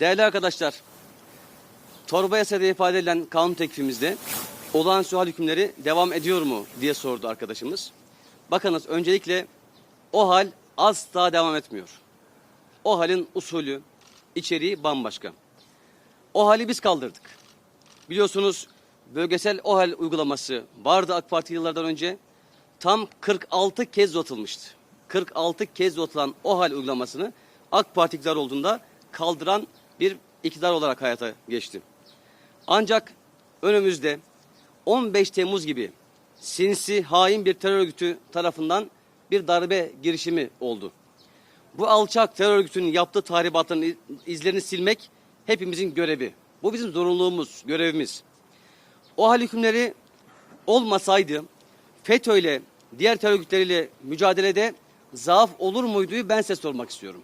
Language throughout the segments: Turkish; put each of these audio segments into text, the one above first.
Değerli arkadaşlar, torba yasada ifade edilen kanun teklifimizde olağanüstü hal hükümleri devam ediyor mu diye sordu arkadaşımız. Bakınız öncelikle o hal asla devam etmiyor. O halin usulü, içeriği bambaşka. O hali biz kaldırdık. Biliyorsunuz bölgesel o hal uygulaması vardı AK Parti yıllardan önce. Tam 46 kez uzatılmıştı. 46 kez uzatılan o hal uygulamasını AK Parti iktidar olduğunda kaldıran bir iktidar olarak hayata geçti. Ancak önümüzde 15 Temmuz gibi sinsi, hain bir terör örgütü tarafından bir darbe girişimi oldu. Bu alçak terör örgütünün yaptığı tahribatların izlerini silmek hepimizin görevi. Bu bizim zorunluluğumuz, görevimiz. O hal hükümleri olmasaydı FETÖ ile diğer terör örgütleriyle mücadelede zaaf olur muydu ben size sormak istiyorum.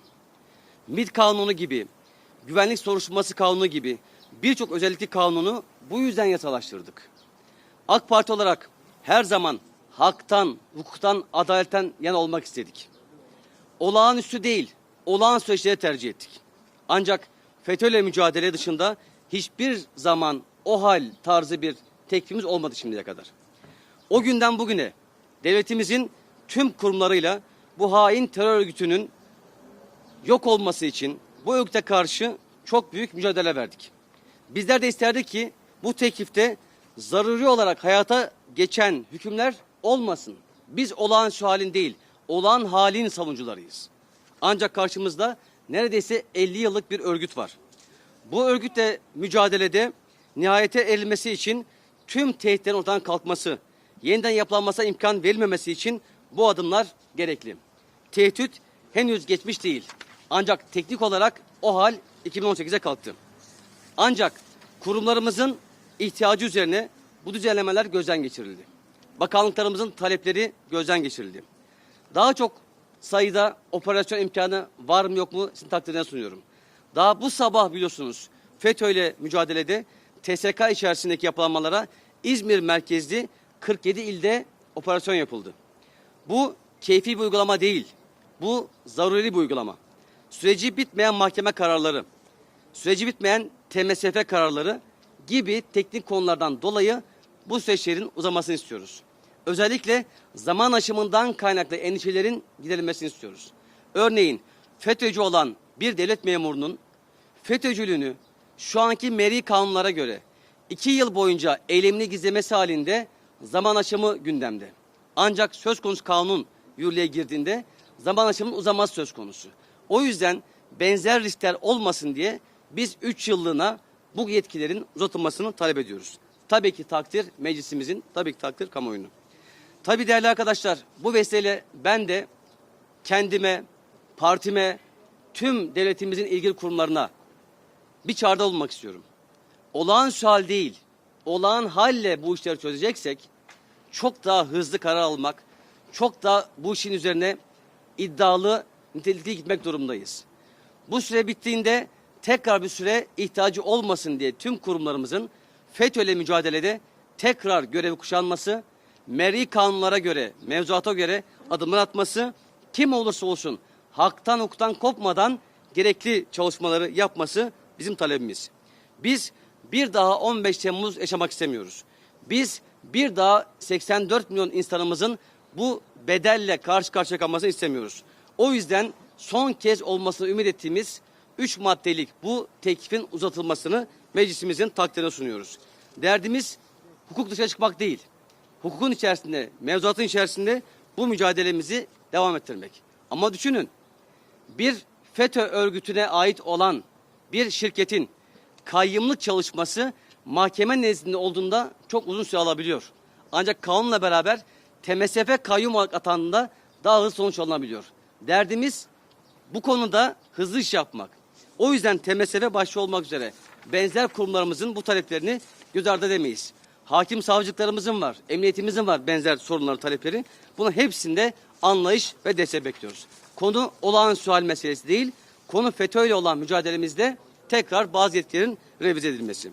MİT kanunu gibi, güvenlik soruşturması kanunu gibi birçok özellikli kanunu bu yüzden yasalaştırdık. AK Parti olarak her zaman haktan, hukuktan, adaletten yana olmak istedik. Olağanüstü değil, olağan süreçleri tercih ettik. Ancak FETÖ'yle mücadele dışında hiçbir zaman o hal tarzı bir teklifimiz olmadı şimdiye kadar. O günden bugüne devletimizin tüm kurumlarıyla bu hain terör örgütünün yok olması için bu örgüte karşı çok büyük mücadele verdik. Bizler de isterdik ki bu teklifte zaruri olarak hayata geçen hükümler olmasın. Biz olağan şu halin değil, olağan halin savunucularıyız. Ancak karşımızda neredeyse 50 yıllık bir örgüt var. Bu örgütle mücadelede nihayete erilmesi için tüm tehditlerin ortadan kalkması, yeniden yapılanmasına imkan verilmemesi için bu adımlar gerekli. Tehdit henüz geçmiş değil. Ancak teknik olarak o hal 2018'e kalktı. Ancak kurumlarımızın ihtiyacı üzerine bu düzenlemeler gözden geçirildi. Bakanlıklarımızın talepleri gözden geçirildi. Daha çok sayıda operasyon imkanı var mı yok mu sizin takdirine sunuyorum. Daha bu sabah biliyorsunuz FETÖ ile mücadelede TSK içerisindeki yapılanmalara İzmir merkezli 47 ilde operasyon yapıldı. Bu keyfi bir uygulama değil. Bu zaruri bir uygulama. Süreci bitmeyen mahkeme kararları, süreci bitmeyen TMSF kararları gibi teknik konulardan dolayı bu süreçlerin uzamasını istiyoruz. Özellikle zaman aşımından kaynaklı endişelerin giderilmesini istiyoruz. Örneğin FETÖ'cü olan bir devlet memurunun FETÖ'cülüğünü şu anki meri kanunlara göre iki yıl boyunca eylemini gizlemesi halinde zaman aşımı gündemde. Ancak söz konusu kanun yürürlüğe girdiğinde zaman aşımının uzaması söz konusu. O yüzden benzer riskler olmasın diye biz 3 yıllığına bu yetkilerin uzatılmasını talep ediyoruz. Tabii ki takdir meclisimizin, tabii ki takdir kamuoyunun. Tabii değerli arkadaşlar bu vesileyle ben de kendime, partime, tüm devletimizin ilgili kurumlarına bir çağrıda bulunmak istiyorum. Olağanüstü hal değil, olağan halle bu işleri çözeceksek çok daha hızlı karar almak, çok daha bu işin üzerine iddialı, nitelikli gitmek durumdayız. Bu süre bittiğinde tekrar bir süre ihtiyacı olmasın diye tüm kurumlarımızın FETÖ'yle mücadelede tekrar görevi kuşanması, meri kanunlara göre, mevzuata göre adımlar atması, kim olursa olsun haktan hukuktan kopmadan gerekli çalışmaları yapması bizim talebimiz. Biz bir daha 15 Temmuz yaşamak istemiyoruz. Biz bir daha 84 milyon insanımızın bu bedelle karşı karşıya kalmasını istemiyoruz. O yüzden son kez olmasını ümit ettiğimiz 3 maddelik bu teklifin uzatılmasını meclisimizin takdirine sunuyoruz. Derdimiz hukuk dışına çıkmak değil. Hukukun içerisinde, mevzuatın içerisinde bu mücadelemizi devam ettirmek. Ama düşünün bir FETÖ örgütüne ait olan bir şirketin kayyımlık çalışması mahkeme nezdinde olduğunda çok uzun süre alabiliyor. Ancak kanunla beraber TMSF kayyum olarak atandığında daha hızlı sonuç alınabiliyor. Derdimiz bu konuda hızlı iş yapmak. O yüzden TMSF başta olmak üzere benzer kurumlarımızın bu taleplerini göz ardı edemeyiz. Hakim savcılıklarımızın var, emniyetimizin var benzer sorunları, talepleri. Bunun hepsinde anlayış ve destek bekliyoruz. Konu olağanüstü hal meselesi değil, konu FETÖ ile olan mücadelemizde tekrar bazı yetkilerin revize edilmesi.